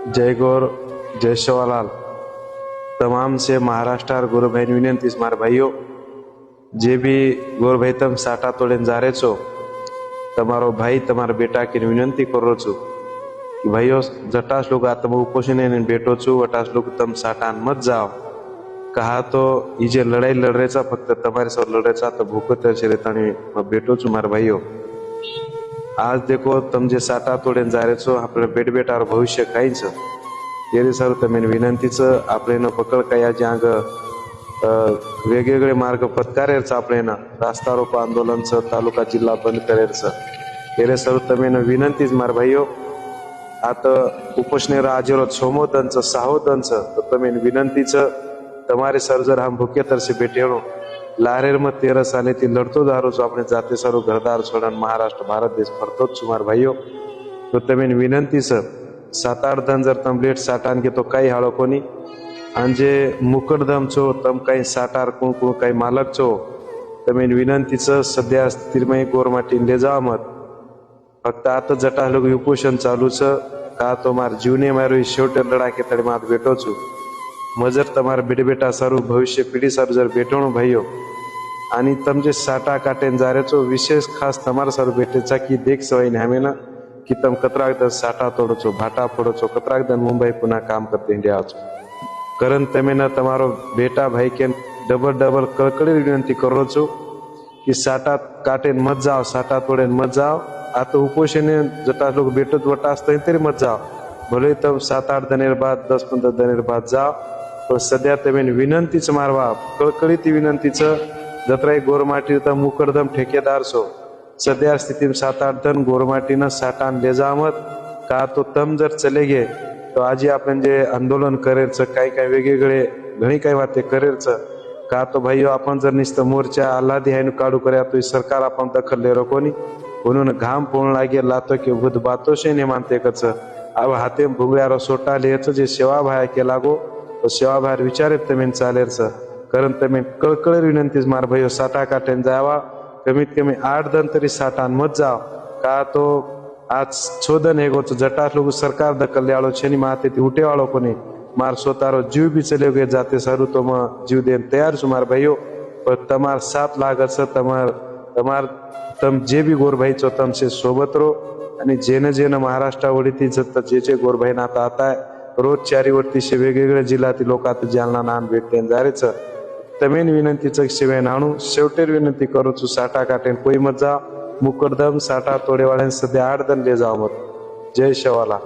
જય ગોર, જય શિવાલાલ તમામ છે મહારાષ્ટ્ર ગોરભાઈની વિનંતી છે મારા ભાઈઓ. જે બી ગોરભાઈ તમે સાટા તોડીને જારે છો, તમારો ભાઈ તમારા બેટા કે વિનંતી કરો છું કે ભાઈઓ જટાશ લોકો આ તમે ઉપોષીને એને બેઠો છું અટાશ લોકો તમે સાટાન મત જાઓ. કહા તો એ જે લડાઈ લડે છે, ફક્ત તમારી સૌ લડે છે તો ભૂખતર છે રેતાણી બેઠો છું મારા ભાઈઓ. આજ દેખો તમે જે સાટા તોડીને જારે છો આપણે બેટ બેટાર ભવિષ્ય કાંઈ છે तरी सर તમે विनंतीचं आपल्यानं पकड काय या ज्या वेगवेगळे मार्ग पत्कारेरचं आपल्यानं रास्ता रोको आंदोलनचं तालुका जिल्हा बंद करेरचं तरी सर તમે विनंतीच मार भाईयो आता उपोषणेर आजेरो सोमोदनचं सहोदनचं तर તમે विनंतीचं તમારે સર જર આમ ભૂખ્યા તરસે બેઠેણો लारेर मग तेरा साले ती लढतो दारू सो आपण जाते सर्व घरदार सोडून महाराष्ट्र भारत देश फरतो. सुमार भाईओ तो तमी विनंती सर सात आठ धन जर तम लेट साठान घेतो तो काही हळो कोणी. आणि जे मुकरदम छो तम काही साठार कोण कोण काही मालक छो. तमी विनंतीच सध्या तिरमय गोरमाटी ले जा मत. फक्त आता जटा लोक उपोषण चालूच का तो मार जीवने मारू शेवट लढा के तडे मात भेटो छू. મજર તમારા બેટે બેટા સારું ભવિષ્ય પેઢી સારું જ્યારે બેટોણું ભાઈઓ આની તમે જે સાટા કાટેને જ્યારે છો વિશેષ ખાસ તમારા સારું બેટે ચાકી દેખ સવાઈને હમેના કે તમે કતરાક દસ સાટા તોડો છો ભાટા ફોડો છો કતરાક દન મુંબઈ પુના કામ કરતી ઇન્ડિયા છો કરણ તમેના તમારો બેટા ભાઈ કે ડબલ ડબલ કળકળી વિનંતી કરો છો કે સાટા કાટે મત જાઓ સાટા તોડે મત જાઓ આ તો ઉપોષીને જટા લોકો બેટો જ વટાસ તરી મત જાઓ जाव भले तर सात आठ दनेर बाद दस पंधरा दनेर बाद जाव पण सध्या तुम्ही विनंतीच मारवा कळकळीती विनंतीचं जत्रा एक गोरमाटी तर मुकडदम ठेकेदार सो सध्या स्थितीत सात आठ दन गोरमाटीनं साठान ले जामत का तो तम जर चले गे तो आजी आपण जे आंदोलन करेलचं काही काही वेगवेगळे घणी काही वाते करेलचं का तो भाई आपण जर नुसतं मोर्चा आल्हादी आहे काढू કર્યા તો સરકાર आपण દખલ ले कोणी म्हणून घाम पोळ लागे लातो की बुध बातो शे ने मानते कच अब हाते भुगळ्यारो सोटा लिहायचं जे सेवा भाया केला गो तो सेवा भायर विचारे तमेन चालेरच कारण तमेन कळकळ विनंतीच मार भाई साठा काटेन जावा कमीत कमी आठ दन तरी साठान मत जाव का तो आज છોદન હેગો તો જટા લોકો સરકાર દખલ લેવાળો છે ની માથે ઉઠે વાળો કોની માર સોતારો જીવ બી ચલ્યો ગયો જાતે સારું તો માં જીવ દેન તૈયાર છું મારા ભાઈઓ પણ તમાર સાથ લાગત છે તમાર તમાર તમ જે બી ગોરભાઈ છો તમ છે સોબત રહો आणि जेन जेने महाराष्ट्रावरती जत जे जे गोरभाई नाता आता रोज चारी शे वेगवेगळ्या जिल्ह्यातील लोक आता जालना नान भेटते जायच. तमेन विनंतीचं शिवेन आणू शेवटेर विनंती करू साठा काटेन कोई मत जा. मुकरदम साठा तोडेवाड्यान सध्या आठ दन ले जाव मत जय शवाला.